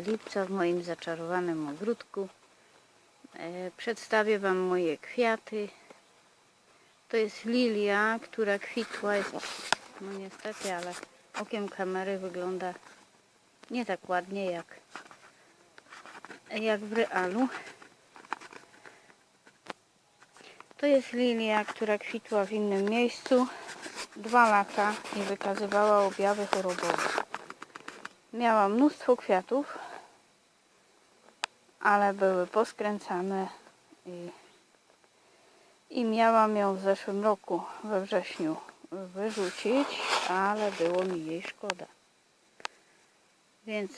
lipca w moim zaczarowanym ogródku. E, Przedstawię Wam moje kwiaty. To jest lilia, która kwitła. Jest, no niestety, ale okiem kamery wygląda nie tak ładnie jak, jak w realu. To jest lilia, która kwitła w innym miejscu dwa lata i wykazywała objawy chorobowe. Miała mnóstwo kwiatów, ale były poskręcane i, i miałam ją w zeszłym roku we wrześniu wyrzucić, ale było mi jej szkoda. Więc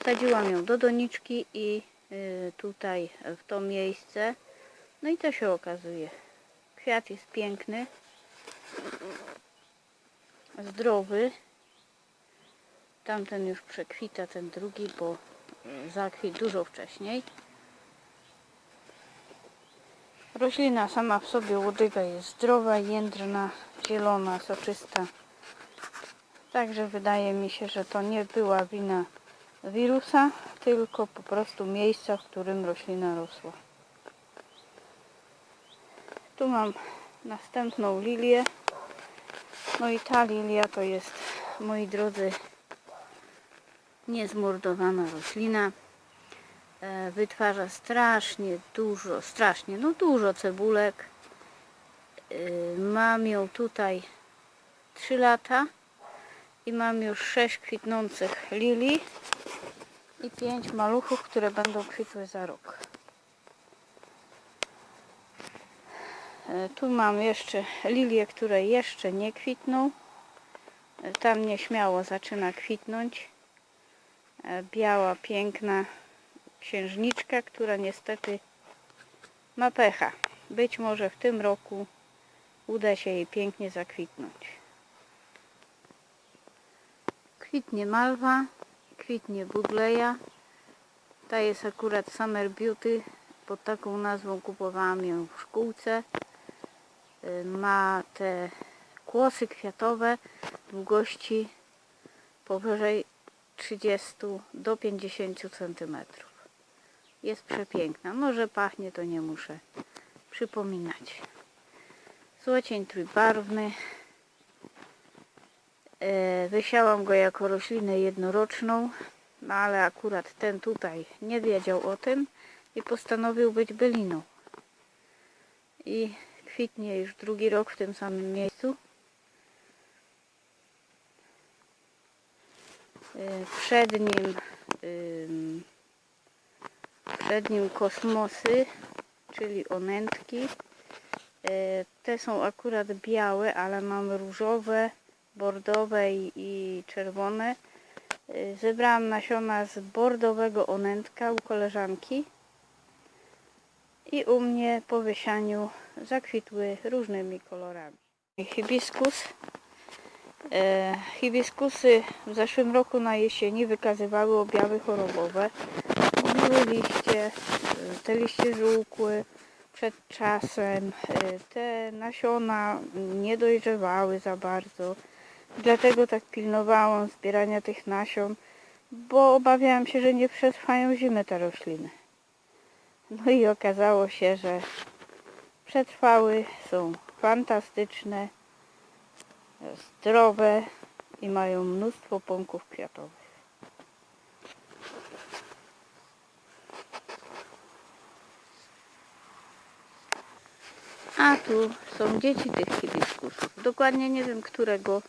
wsadziłam ją do doniczki i y, tutaj w to miejsce. No i to się okazuje. Kwiat jest piękny, zdrowy. Tamten już przekwita, ten drugi, bo zakwit dużo wcześniej. Roślina sama w sobie łodyga jest zdrowa, jędrna, zielona, soczysta. Także wydaje mi się, że to nie była wina wirusa, tylko po prostu miejsca, w którym roślina rosła. Tu mam następną lilię. No i ta lilia to jest, moi drodzy, niezmordowana roślina. E, Wytwarza strasznie dużo, strasznie, no dużo cebulek. E, Mam ją tutaj 3 lata i mam już 6 kwitnących lilii i 5 maluchów, które będą kwitły za rok. E, Tu mam jeszcze lilie, które jeszcze nie kwitną. Tam nieśmiało zaczyna kwitnąć. E, Biała, piękna księżniczka, która niestety ma pecha. Być może w tym roku uda się jej pięknie zakwitnąć. Kwitnie malwa, kwitnie budleja. Ta jest akurat Summer Beauty. Pod taką nazwą kupowałam ją w szkółce. Y, Ma te kłosy kwiatowe długości powyżej 30 do 50 cm. Jest przepiękna. Może pachnie, to nie muszę przypominać. Złocień trójbarwny. E, Wysiałam go jako roślinę jednoroczną, no ale akurat ten tutaj nie wiedział o tym i postanowił być byliną. I kwitnie już drugi rok w tym samym miejscu. Przed nim, przed nim kosmosy, czyli onętki. E, Te są akurat białe, ale mam różowe, bordowe i, czerwone. E, Zebrałam nasiona z bordowego onętka u koleżanki i u mnie po wysianiu zakwitły różnymi kolorami. Hibiskus. E, hibiskusy w zeszłym roku na jesieni wykazywały objawy chorobowe. Gubiły liście, e, te liście żółkły przed czasem, e, te nasiona nie dojrzewały za bardzo. Dlatego tak pilnowałam zbierania tych nasion, bo obawiałam się, że nie przetrwają zimy te rośliny. No i okazało się, że przetrwały, są fantastyczne, zdrowe i mają mnóstwo pąków kwiatowych. A tu są dzieci tych hibiskusów. Dokładnie nie wiem którego,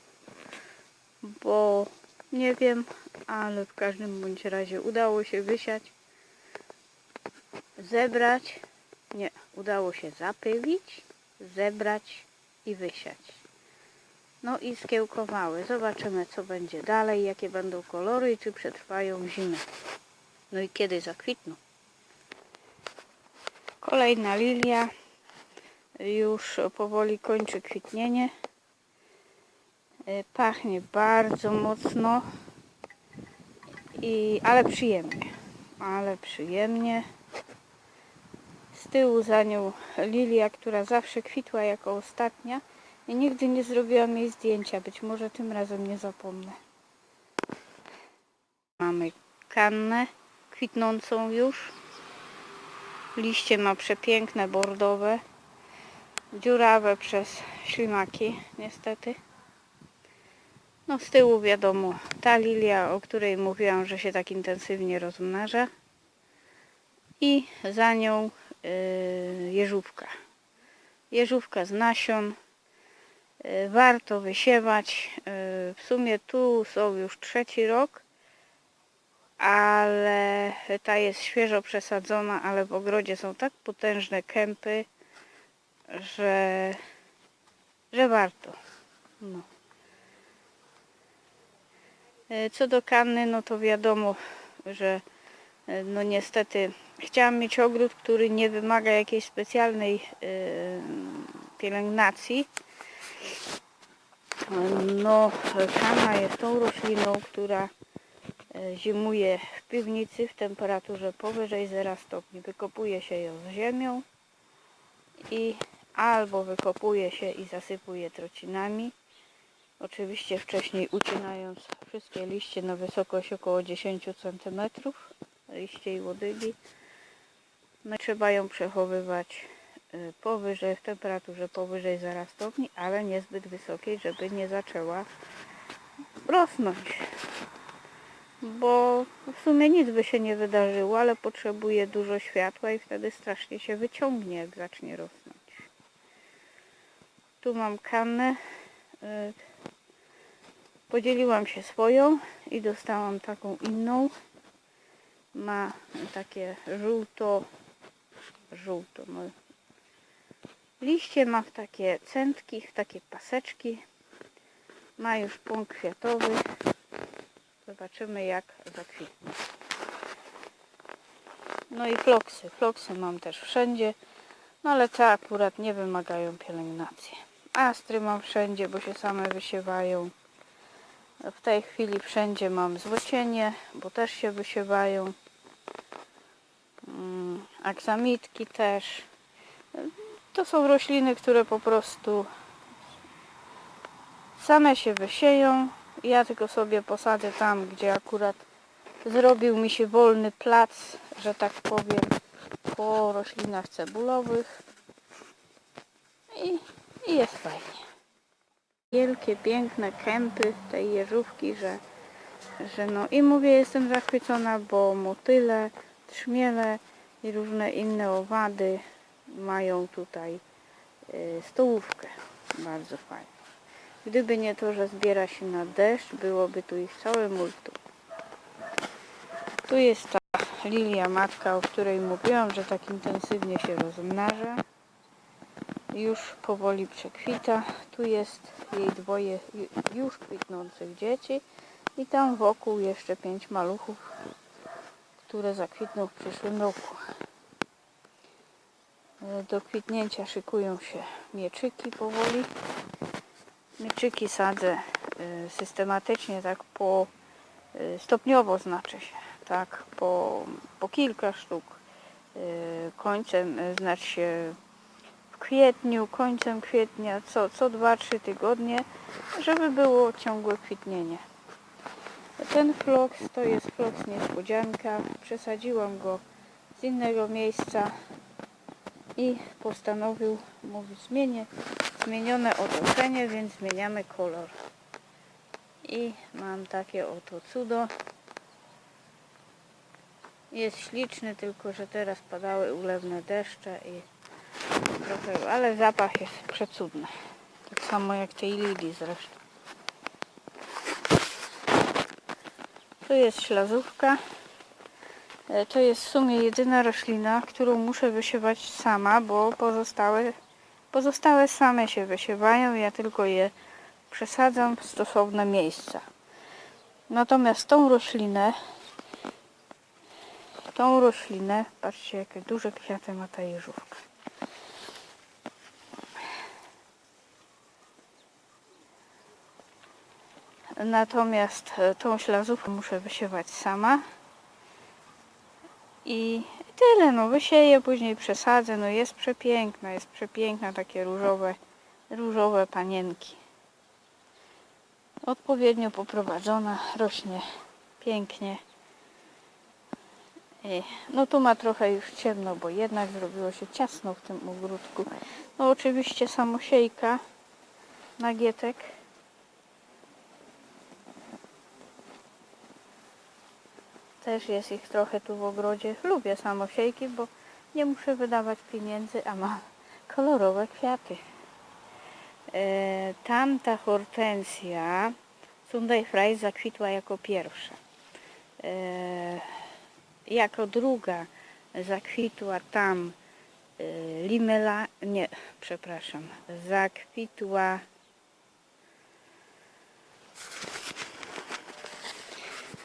bo nie wiem, ale w każdym bądź razie udało się wysiać, zebrać, nie, udało się zapylić, zebrać i wysiać. No i skiełkowały. Zobaczymy co będzie dalej, jakie będą kolory i czy przetrwają zimę. No i kiedy zakwitną. Kolejna lilia już powoli kończy kwitnienie. E, Pachnie bardzo mocno, i, ale przyjemnie. Ale przyjemnie. Z tyłu za nią lilia, która zawsze kwitła jako ostatnia. I nigdy nie zrobiłam jej zdjęcia. Być może tym razem nie zapomnę. mamy kannę kwitnącą już. Liście ma przepiękne, bordowe. Dziurawe przez ślimaki, niestety. No z tyłu wiadomo, ta lilia, o której mówiłam, że się tak intensywnie rozmnaża. I za nią yy, jeżówka. Jeżówka z nasion. Yy, warto wysiewać. Yy, w sumie tu są już trzeci rok, ale ta jest świeżo przesadzona, ale w ogrodzie są tak potężne kępy, że, że warto. No. E, Co do kanny, no to wiadomo, że e, no niestety chciałam mieć ogród, który nie wymaga jakiejś specjalnej e, pielęgnacji. No, kanna jest tą rośliną, która e, zimuje w piwnicy w temperaturze powyżej 0 stopni. Wykopuje się ją z ziemią i albo wykopuje się i zasypuje trocinami, Oczywiście wcześniej ucinając wszystkie liście na wysokość około 10 cm, liście i łodygi. No trzeba ją przechowywać powyżej, w temperaturze powyżej 0 stopni, ale niezbyt wysokiej, żeby nie zaczęła rosnąć. Bo w sumie nic by się nie wydarzyło, ale potrzebuje dużo światła i wtedy strasznie się wyciągnie, jak zacznie rosnąć. Tu mam kannę y, Podzieliłam się swoją i dostałam taką inną. Ma takie żółto, żółto, no. Liście ma w takie centki, w takie paseczki. Ma już punkt kwiatowy. Zobaczymy jak zakwitnie. No i floksy. Floksy mam też wszędzie. No ale te akurat nie wymagają pielęgnacji. Astry mam wszędzie, bo się same wysiewają. W tej chwili wszędzie mam złocienie, bo też się wysiewają. Mm, Aksamitki też. To są rośliny, które po prostu same się wysieją. Ja tylko sobie posadzę tam, gdzie akurat zrobił mi się wolny plac, że tak powiem, po roślinach cebulowych. I, i jest fajnie wielkie, piękne kępy tej jeżówki, że, że no i mówię, jestem zachwycona, bo motyle, trzmiele i różne inne owady mają tutaj y, stołówkę. Bardzo fajnie. Gdyby nie to, że zbiera się na deszcz, byłoby tu ich całe multum. Tu jest ta lilia matka, o której mówiłam, że tak intensywnie się rozmnaża już powoli przekwita. Tu jest jej dwoje już kwitnących dzieci i tam wokół jeszcze pięć maluchów, które zakwitną w przyszłym roku. Do kwitnięcia szykują się mieczyki powoli. Mieczyki sadzę y, systematycznie, tak po y, stopniowo znaczy się, tak po, po kilka sztuk. Y, końcem znaczy się w kwietniu, końcem kwietnia, co, co 2-3 tygodnie, żeby było ciągłe kwitnienie. Ten floks to jest floks niespodzianka. Przesadziłam go z innego miejsca i postanowił mówić zmienię zmienione otoczenie, więc zmieniamy kolor. I mam takie oto cudo. Jest śliczny, tylko że teraz padały ulewne deszcze i trochę, ale zapach jest przecudny. Tak samo jak tej lilii zresztą. Tu jest ślazówka. E, To jest w sumie jedyna roślina, którą muszę wysiewać sama, bo pozostałe, pozostałe same się wysiewają. Ja tylko je przesadzam w stosowne miejsca. Natomiast tą roślinę, tą roślinę, patrzcie jakie duże kwiaty ma ta jeżówka. Natomiast e, tą ślazówkę muszę wysiewać sama. I tyle, no wysieję, później przesadzę, no jest przepiękna, jest przepiękna, takie różowe, różowe panienki. Odpowiednio poprowadzona, rośnie pięknie, I, No tu ma trochę już ciemno, bo jednak zrobiło się ciasno w tym ogródku. No oczywiście samosiejka nagietek. Też jest ich trochę tu w ogrodzie. Lubię samosiejki, bo nie muszę wydawać pieniędzy, a ma kolorowe kwiaty. E, tamta hortensja Sunday Fry zakwitła jako pierwsza. E, jako druga zakwitła tam e, limela, nie, przepraszam, zakwitła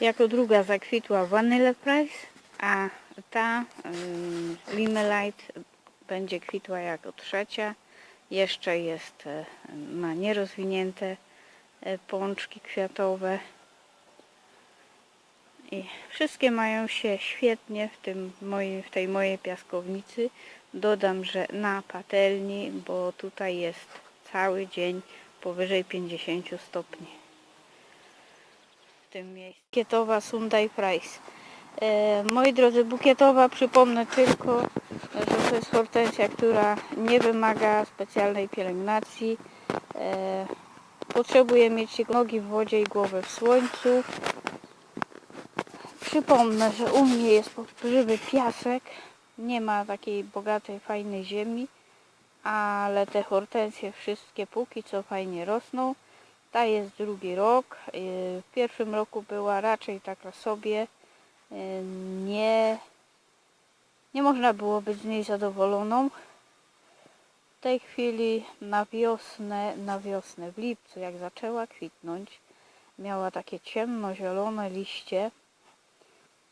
jako druga zakwitła Vanilla Price, a ta ym, Limelite będzie kwitła jako trzecia. Jeszcze jest, e, ma nierozwinięte e, pączki kwiatowe. I wszystkie mają się świetnie w, tym mojej, w tej mojej piaskownicy. Dodam, że na patelni, bo tutaj jest cały dzień powyżej 50 stopni. Tym miejscu. Bukietowa Sunday Price. E, moi drodzy, bukietowa przypomnę tylko, że to jest hortensja, która nie wymaga specjalnej pielęgnacji. E, potrzebuje mieć nogi w wodzie i głowę w słońcu. Przypomnę, że u mnie jest żywy piasek, nie ma takiej bogatej, fajnej ziemi, ale te hortensje wszystkie póki co fajnie rosną. Ta jest drugi rok. Yy, W pierwszym roku była raczej taka sobie. Yy, Nie, nie można było być z niej zadowoloną. W tej chwili na wiosnę, na wiosnę, w lipcu, jak zaczęła kwitnąć, miała takie ciemnozielone liście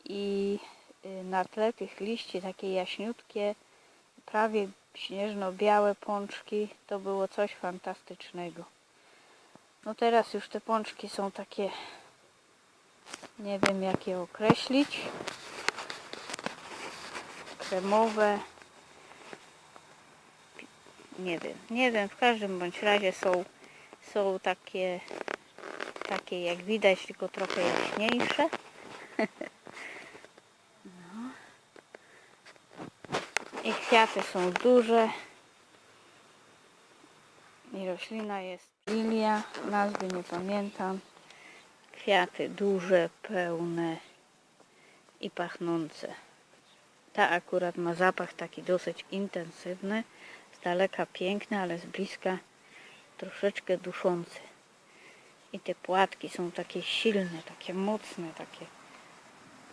i y, na tle tych liści takie jaśniutkie, prawie śnieżno-białe pączki, to było coś fantastycznego. No teraz już te pączki są takie, nie wiem jak je określić, kremowe, nie wiem, nie wiem, w każdym bądź razie są, są takie, takie jak widać, tylko trochę jaśniejsze. I kwiaty są duże. Roślina jest lilia, nazwy nie pamiętam. Kwiaty duże, pełne i pachnące. Ta akurat ma zapach taki dosyć intensywny, z daleka piękny, ale z bliska troszeczkę duszący. I te płatki są takie silne, takie mocne, takie.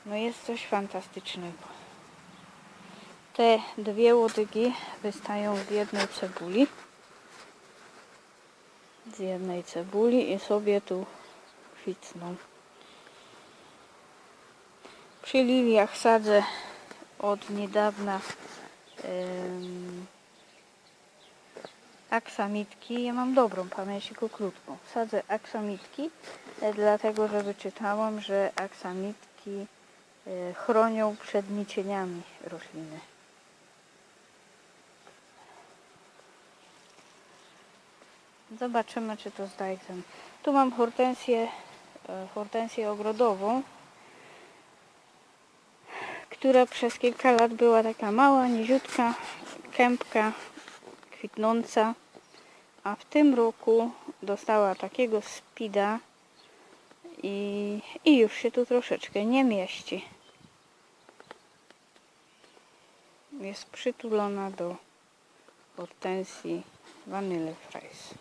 No jest coś fantastycznego. Te dwie łodygi wystają z jednej cebuli. Z jednej cebuli i sobie tu kwitną. Przy liliach sadzę od niedawna ym, aksamitki. Ja mam dobrą pamięć, tylko krótką. Sadzę aksamitki, e, dlatego że wyczytałam, że aksamitki e, chronią przed nicieniami rośliny. Zobaczymy, czy to zda egzamin. Tu mam hortensję, e, hortensję ogrodową, która przez kilka lat była taka mała, niziutka, kępka, kwitnąca, a w tym roku dostała takiego spida i, i już się tu troszeczkę nie mieści. Jest przytulona do hortensji Vanilla Fries.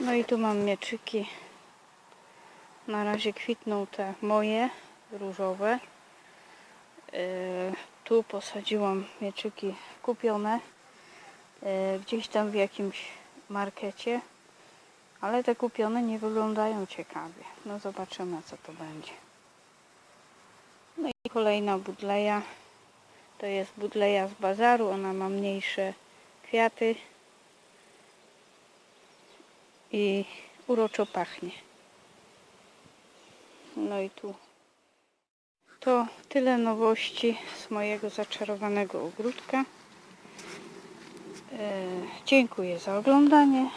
No i tu mam mieczyki. Na razie kwitną te moje różowe. Yy, tu posadziłam mieczyki kupione yy, gdzieś tam w jakimś markecie. Ale te kupione nie wyglądają ciekawie. No zobaczymy co to będzie. No i kolejna budleja. To jest budleja z bazaru. Ona ma mniejsze kwiaty i uroczo pachnie. No i tu. To tyle nowości z mojego zaczarowanego ogródka. E, dziękuję za oglądanie.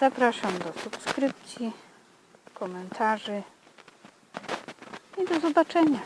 Zapraszam do subskrypcji, komentarzy i do zobaczenia.